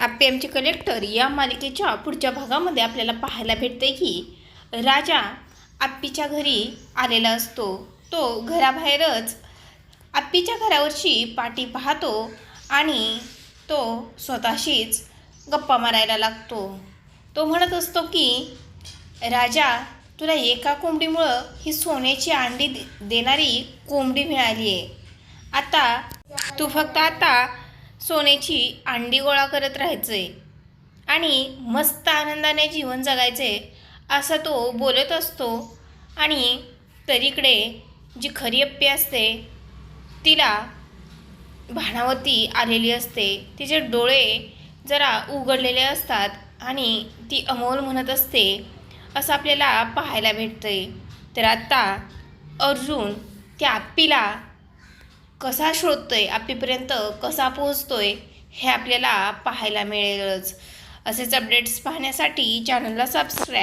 आप्पे आमचे कलेक्टर या मालिकेच्या पुढच्या भागामध्ये आपल्याला पाहायला भेटते की राजा आप्पीच्या घरी आलेला असतो. तो घराबाहेरच आप्पीच्या घरावरची पाटी पाहतो आणि तो स्वतःशीच गप्पा मारायला लागतो. तो म्हणत असतो की राजा तुला एका कोंबडीमुळं ही सोन्याची अंडी दे देणारी कोंबडी मिळाली आहे आता तू फक्त आता सोन्याची अंडी गोळा करत राहायचे आणि मस्त आनंदाने जीवन जगायचे असा तो बोलत असतो. आणि तरीकडे जी खरी अप्पी असते तिला भानावती आलेली असते. तिचे डोळे जरा उघडलेले असतात आणि ती अमोल म्हणत असते असं आपल्याला पाहायला भेटतंय. तर आत्ता अर्जुन त्या आप्पीला कसा शोधतोय आप्पीपर्यंत कसा पोहोचतोय हे आपल्याला पाहायला मिळेलच. असेच अपडेट्स पाहण्यासाठी चॅनलला सबस्क्राईब